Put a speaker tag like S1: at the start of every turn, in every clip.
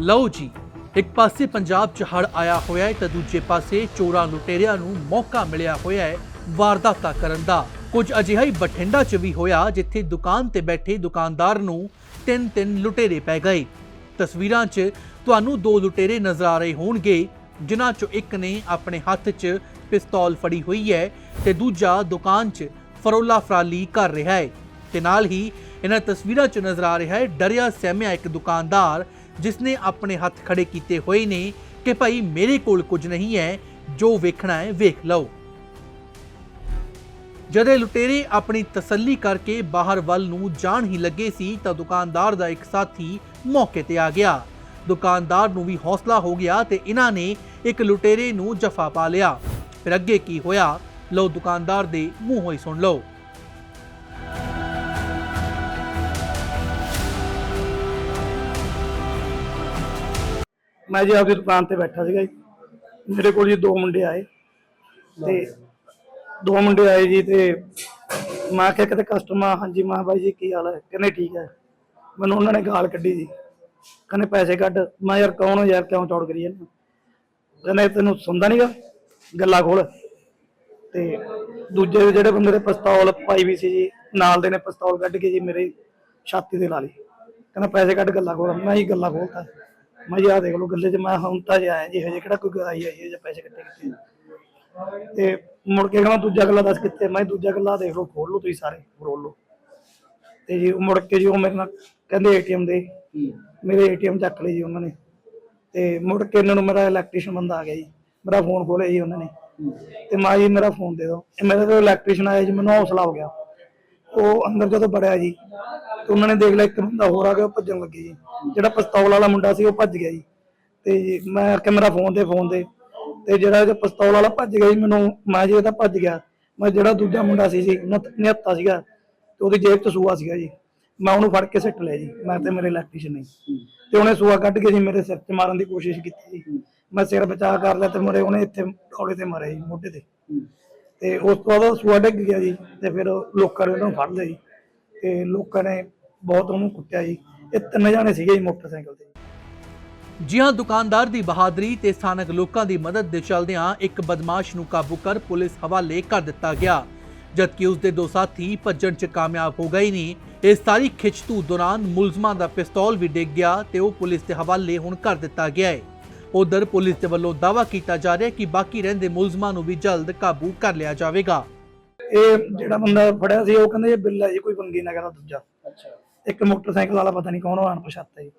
S1: ਲਓ ਜੀ, ਇੱਕ ਪਾਸੇ ਪੰਜਾਬ 'ਚ ਹੜ ਆਇਆ ਹੋਇਆ ਹੈ ਤਾਂ ਦੂਜੇ ਪਾਸੇ ਚੋਰਾਂ ਲੁਟੇਰਿਆਂ ਨੂੰ ਮੌਕਾ ਮਿਲਿਆ ਹੋਇਆ ਹੈ ਵਾਰਦਾਤਾਂ ਕਰਨ ਦਾ। ਕੁਝ ਅਜਿਹਾ ਹੀ ਬਠਿੰਡਾ 'ਚ ਵੀ ਹੋਇਆ ਜਿੱਥੇ ਦੁਕਾਨ ਤੇ ਬੈਠੇ ਦੁਕਾਨਦਾਰ ਨੂੰ ਤਿੰਨ ਤਿੰਨ ਲੁਟੇਰੇ ਪੈ ਗਏ। ਤਸਵੀਰਾਂ 'ਚ ਤੁਹਾਨੂੰ ਦੋ ਲੁਟੇਰੇ ਨਜ਼ਰ ਆ ਰਹੇ ਹੋਣਗੇ, ਜਿਨ੍ਹਾਂ 'ਚੋਂ ਇੱਕ ਨੇ ਆਪਣੇ ਹੱਥ 'ਚ ਪਿਸਤੌਲ ਫੜੀ ਹੋਈ ਹੈ ਤੇ ਦੂਜਾ ਦੁਕਾਨ 'ਚ ਫਰੋਲਾ ਫਰਾਲੀ ਕਰ ਰਿਹਾ ਹੈ। ਤੇ ਨਾਲ ਹੀ ਇਹਨਾਂ ਤਸਵੀਰਾਂ 'ਚ ਨਜ਼ਰ ਆ ਰਿਹਾ ਹੈ, ਡਰਿਆ ਸਹਿਮਿਆ ਇੱਕ ਦੁਕਾਨਦਾਰ ਜਿਸ ਨੇ ਆਪਣੇ ਹੱਥ ਖੜੇ ਕੀਤੇ ਹੋਏ ਨੇ ਕਿ ਭਾਈ ਮੇਰੇ ਕੋਲ ਕੁਝ ਨਹੀਂ ਹੈ, ਜੋ ਵੇਖਣਾ ਹੈ, ਵੇਖ ਲਓ। ਜਦੋਂ ਲੁਟੇਰੇ ਆਪਣੀ ਤਸੱਲੀ ਕਰਕੇ ਬਾਹਰ ਵੱਲ ਨੂੰ ਜਾਣ ਹੀ ਲੱਗੇ ਸੀ, ਤਾਂ ਦੁਕਾਨਦਾਰ ਦਾ ਇੱਕ ਸਾਥੀ ਮੌਕੇ ਤੇ ਆ ਗਿਆ। ਦੁਕਾਨਦਾਰ ਨੂੰ ਵੀ ਹੌਸਲਾ ਹੋ ਗਿਆ ਤੇ ਇਹਨਾਂ ਨੇ ਇੱਕ ਲੁਟੇਰੇ ਨੂੰ ਜਫਾ ਪਾ ਲਿਆ। ਫਿਰ ਅੱਗੇ ਕੀ ਹੋਇਆ? ਲਓ ਦੁਕਾਨਦਾਰ ਦੇ ਮੂੰਹੋਂ ਹੀ ਸੁਣ ਲਓ।
S2: ਮੈਂ ਜੀ ਆਪਦੀ ਦੁਕਾਨ ਤੇ ਬੈਠਾ ਸੀਗਾ ਜੀ, ਮੇਰੇ ਕੋਲ ਜੀ ਦੋ ਮੁੰਡੇ ਆਏ ਤੇ ਦੋ ਮੁੰਡੇ ਆਏ ਜੀ ਤੇ ਮੈਂ ਕਿਹਾ ਕਿਤੇ ਕਸਟਮਰ ਹਾਂਜੀ, ਮੈਂ ਬਾਈ ਜੀ, ਕੀ ਹਾਲ ਹੈ? ਕਹਿੰਦੇ ਠੀਕ ਹੈ। ਮੈਨੂੰ ਉਹਨਾਂ ਨੇ ਗਾਲ ਕੱਢੀ ਜੀ। ਕਹਿੰਦੇ ਪੈਸੇ ਕੱਢ। ਮੈਂ ਯਾਰ ਕੌਣ ਯਾਰ, ਕਿਉਂ ਚੌੜ ਕਰੀ ਜਾਂਦਾ ਕਹਿੰਦੇ ਤੈਨੂੰ ਸੁਣਦਾ ਨਹੀਂਗਾ ਗੱਲਾਂ ਖੋਲ। ਤੇ ਦੂਜੇ ਜਿਹੜੇ ਬੰਦੇ ਨੇ ਪਿਸਤੌਲ ਪਾਈ ਵੀ ਸੀ ਜੀ, ਨਾਲ ਦੇ ਨੇ ਪਿਸਤੌਲ ਕੱਢ ਕੇ ਜੀ ਮੇਰੇ ਛਾਤੀ ਤੇ ਲਾ ਲਈ। ਕਹਿੰਦਾ ਪੈਸੇ ਕੱਢ, ਗੱਲਾਂ ਖੋਲ। ਮੈਂ ਹੀ ਗੱਲਾਂ ਖੋਲਤਾ। ਮੈਂ ਜੀ ਦੇਖ ਲਓ ਗੱਲੇ 'ਚ, ਮੈਂ ਹੁਣ ਤਾਂ ਜੇ ਆਇਆ ਜੀ ਹਜੇ ਕਿਹੜਾ ਕੋਈ ਆਈ ਆਈ ਜੇ ਪੈਸੇ ਕੱਟੇ ਕਿੱਥੇ ਤੇ ਮੁੜ ਕੇ ਕਹਿੰਦਾ ਦੂਜਾ ਗੱਲਾ ਦੱਸ ਕਿੱਥੇ, ਮੈਂ ਦੂਜਾ ਗੱਲਾ ਦੇਖ ਲਓ ਖੋਲ ਲਓ ਤੁਸੀਂ ਸਾਰੇ ਫਰੋਲ ਲਓ। ਤੇ ਜੀ ਉਹ ਮੁੜ ਕੇ ਜੀ ਉਹ ਮੇਰੇ ਨਾਲ ਕਹਿੰਦੇ ਏਟੀਐਮ ਦੇ, ਮੇਰੇ ਏਟੀਐਮ ਚੱਕ ਲਈ ਜੀ ਉਹਨਾਂ ਨੇ। ਤੇ ਮੁੜ ਕੇ ਇਹਨਾਂ ਨੂੰ ਮੇਰਾ ਇਲੈਕਟ੍ਰੀਸ਼ੀਅਨ ਬੰਦਾ ਆ ਗਿਆ ਜੀ, ਮੇਰਾ ਫੋਨ ਖੋਲਿਆ ਜੀ ਉਹਨਾਂ ਨੇ। ਤੇ ਮੈਂ ਜੀ ਮੇਰਾ ਫੋਨ ਦੇ ਦਿਓ। ਇਹ ਮੇਰੇ ਤੋਂ ਇਲੈਕਟ੍ਰੀਸ਼ੀਅਨ ਆਇਆ ਜੀ, ਮੈਨੂੰ ਹੌਸਲਾ ਹੋ ਗਿਆ। ਉਹ ਅੰਦਰ ਜਦੋਂ ਬੜਿਆ ਜੀ ਤੇ ਉਹਨਾਂ ਨੇ ਦੇਖ ਲਿਆ, ਇੱਕ ਮੁੰਡਾ ਹੋਰ ਆ ਗਿਆ, ਉਹ ਭੱਜਣ ਲੱਗੇ ਜੀ। ਜਿਹੜਾ ਪਿਸਤੌਲ ਵਾਲਾ ਮੁੰਡਾ ਸੀ, ਉਹ ਭੱਜ ਗਿਆ ਜੀ। ਤੇ ਮੈਂ ਆਖਿਆ, ਮੇਰਾ ਫੋਨ ਦੇ ਫੋਨ ਦੇ। ਤੇ ਜਿਹੜਾ ਇਹ ਪਿਸਤੌਲ ਵਾਲਾ ਭੱਜ ਗਿਆ ਜੀ, ਮੈਨੂੰ, ਮੈਂ ਜੀ ਇਹਦਾ ਭੱਜ ਗਿਆ। ਮੈਂ ਜਿਹੜਾ ਦੂਜਾ ਮੁੰਡਾ ਸੀ ਜੀ ਨਿਹੱਤਾ ਸੀਗਾ, ਤੇ ਉਹਦੀ ਜੇਬ 'ਚ ਸੂਆ ਸੀਗਾ ਜੀ। ਮੈਂ ਉਹਨੂੰ ਫੜ ਕੇ ਸਿੱਟ ਲਿਆ ਜੀ। ਮੈਂ ਤੇ ਮੇਰੇ ਇਲੈਕਟ੍ਰੀਸ਼ੀਅਨ ਨੇ ਤੇ ਉਹਨੇ ਸੂਆ ਕੱਢ ਕੇ ਜੀ ਮੇਰੇ ਸਿਰ ਚ ਮਾਰਨ ਦੀ ਕੋਸ਼ਿਸ਼ ਕੀਤੀ ਜੀ। ਮੈਂ ਸਿਰ ਬਚਾ ਕਰ ਲਿਆ ਤੇ ਮੇਰੇ ਉਹਨੇ ਇੱਥੇ ਥੋੜੇ ਤੇ ਮਾਰਿਆ ਜੀ, ਮੋਢੇ ਤੇ। ਤੇ ਉਸ ਤੋਂ ਬਾਅਦ ਸੂਆ ਡਿੱਗ ਗਿਆ ਜੀ, ਤੇ ਫਿਰ ਲੋਕਾਂ ਨੇ ਉਹਨੂੰ ਫੜ ਲਿਆ ਜੀ। ਤੇ ਲੋਕਾਂ ਨੇ ਬਹੁਤ ਉਹਨੂੰ ਕੁੱਟਿਆ ਜੀ। ਇਹ ਤਿੰਨ ਜਾਣੇ ਸੀਗੇ ਜੀ ਮੋਟਰਸਾਈਕਲ ਤੇ।
S1: ਜੀ ਹਾਂ ਦੁਕਾਨਦਾਰ ਦੀ ਬਹਾਦਰੀ ਤੇ ਸਥਾਨਕ ਲੋਕਾਂ ਦੀ ਮਦਦ ਦੇ ਚਲਦਿਆਂ ਇੱਕ ਬਦਮਾਸ਼ ਨੂੰ ਕਾਬੂ ਕਰ ਪੁਲਿਸ ਹਵਾਲੇ ਕਰ ਦਿੱਤਾ ਗਿਆ। ਜਦਕਿ ਉਸ ਦੇ ਦੋ ਸਾਥੀ ਭੱਜਣ 'ਚ ਕਾਮਯਾਬ ਹੋ ਗਏ ਨੇ ਇਸ ਸਾਰੀ ਖਿੱਚਤੂ ਦੌਰਾਨ ਮੁਲਜ਼ਮਾਂ ਦਾ ਪਿਸਤੌਲ ਵੀ ਡਿੱਗ ਗਿਆ ਤੇ ਉਹ ਪੁਲਿਸ ਦੇ ਹਵਾਲੇ ਹੁਣ ਕਰ ਦਿੱਤਾ ਗਿਆ ਹੈ। ਉਧਰ ਪੁਲਿਸ ਦੇ ਵੱਲੋਂ ਦਾਅਵਾ ਕੀਤਾ ਜਾ ਰਿਹਾ ਹੈ ਕਿ ਬਾਕੀ ਰਹਿੰਦੇ ਮੁਲਜ਼ਮਾਂ ਨੂੰ ਵੀ ਜਲਦ ਕਾਬੂ ਕਰ ਲਿਆ ਜਾਵੇਗਾ।
S2: ਇਹ ਜਿਹੜਾ ਬੰਦਾ ਫੜਿਆ ਸੀ ਉਹ ਕਹਿੰਦੇ ਇਹ ਬਿੱਲ ਹੈ ਜੀ ਕੋਈ ਬੰਗੀ ਨਾ ਕਹਿੰਦਾ ਦੂਜਾ।
S3: ਅੱਛਾ।
S2: ਇੱਕ ਮੋਟਰਸਾਈਕਲ ਵਾਲਾ ਪਤਾ ਨਹੀਂ ਕੌਣ ਉਹ ਅਣਪਛਾਤਾ ਜੀ।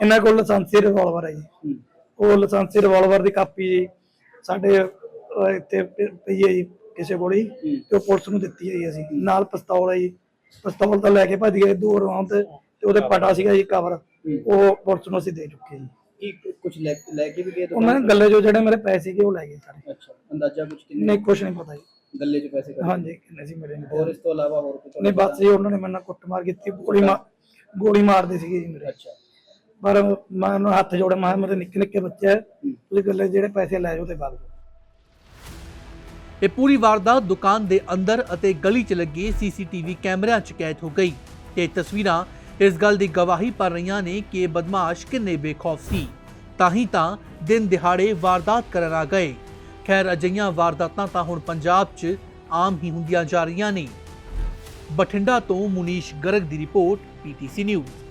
S2: ਇਹਨਾਂ ਕੋਲ ਲਾਇਸੈਂਸੀ ਰਿਵਾਲਵਰ ਹੈ ਜੀ। ਉਹ ਲਾਇਸੈਂਸੀ ਰਿਵਾਲਵਰ ਦੀ ਕਾਪੀ ਜੀ ਸਾਡੇ ਅਹ, ਇੱਥੇ ਪ- ਪਈ ਹੈ ਜੀ ਕਿਸੇ ਕੋਲ ਹੀ। ਤੇ ਉਹ ਪੁਲਿਸ ਨੂੰ ਦਿੱਤੀ ਹੈ ਜੀ ਅਸੀਂ। ਨਾਲ ਪਿਸਤੌਲ ਹੈ ਜੀ। ਪਿਸਤੌਲ ਤਾਂ ਲੈ ਕੇ ਭੱਜ ਗਏ ਦੋ ਰੌਂਦ ਤੇ ਉਹਦੇ ਪਟਾ ਸੀਗਾ ਜੀ ਕਵਰ। ਉਹ ਪੁਲਿਸ ਨੂੰ ਅਸੀਂ ਦੇ ਚੁੱਕੇ ਜੀ।
S3: ਕੀ ਕੁਝ ਲੈ ਲੈ ਕੇ ਵੀ ਗਏ
S2: ਉਹਨਾਂ ਨੇ ਗੱਲੇ ਜੋ ਜਿਹੜੇ ਮੇਰੇ ਪੈਸੇ ਸੀਗੇ ਉਹ ਲੈ ਗਏ ਸਾਰੇ।
S3: ਅੱਛਾ ਅੰਦਾਜ਼ਾ ਕੁਝ ਕਿੰਨੇ?
S2: ਨਹੀਂ ਕੁਛ ਨਹੀਂ ਪਤਾ ਜੀ।
S3: ਗੱਲੇ 'ਚ ਪੈਸੇ ਕੱਢ।
S2: ਹਾਂਜੀ ਕਿੰਨੇ ਸੀ ਮੇਰੇ ਨਾਲ?
S3: ਹੋਰ ਇਸ ਤੋਂ ਇਲਾਵਾ ਹੋਰ ਕੁਝ
S2: ਨਹੀਂ ਬਸ ਜੀ ਉਹਨਾਂ ਨੇ ਮੇਰੇ ਨਾਲ ਕੁੱਟਮਾਰ ਕੀਤੀ ਗੋਲੀ ਮਾਰ ਗੋਲੀ ਮਾਰਦੇ ਸੀਗੇ ਜੀ ਮੇਰੇ।
S3: ਅੱਛਾ।
S2: ਪਰ ਮੈਂ ਉਹਨੂੰ ਹੱਥ ਜੋੜੇ ਮੈਂ ਕਿਹਾ ਮੇਰੇ ਨਿੱਕੇ ਨਿੱਕੇ ਬੱਚੇ ਤੁਸੀਂ ਗੱਲੇ ਜਿਹੜੇ ਪੈਸੇ ਲੈ ਜਾਓ ਤੇ ਬਾਗ
S1: ਇਹ ਪੂਰੀ ਵਾਰਦਾਤ ਦੁਕਾਨ ਦੇ ਅੰਦਰ ਅਤੇ ਗਲੀ 'ਚ ਲੱਗੇ ਸੀਸੀਟੀਵੀ ਕੈਮਰਿਆਂ 'ਚ ਕੈਦ ਹੋ ਗਈ। ਤੇ ਇਹ ਤਸਵੀਰਾਂ ਇਸ ਗੱਲ ਦੀ ਗਵਾਹੀ ਭਰ ਰਹੀਆਂ ਨੇ ਕਿ ਇਹ ਬਦਮਾਸ਼ ਕਿੰਨੇ ਬੇਖੌਫ ਸੀ। ਤਾਂ ਹੀ ਤਾਂ ਦਿਨ ਦਿਹਾੜੇ ਵਾਰਦਾਤ ਕਰਨ ਆ ਗਏ। ਖੈਰ, ਅਜਿਹੀਆਂ ਵਾਰਦਾਤਾਂ ਤਾਂ ਹੁਣ ਪੰਜਾਬ 'ਚ ਆਮ ਹੀ ਹੁੰਦੀਆਂ ਜਾ ਰਹੀਆਂ ਨੇ। ਬਠਿੰਡਾ ਤੋਂ ਮੁਨੀਸ਼ ਗਰਗ ਦੀ ਰਿਪੋਰਟ ਪੀਟੀਸੀ ਨਿਊਜ਼।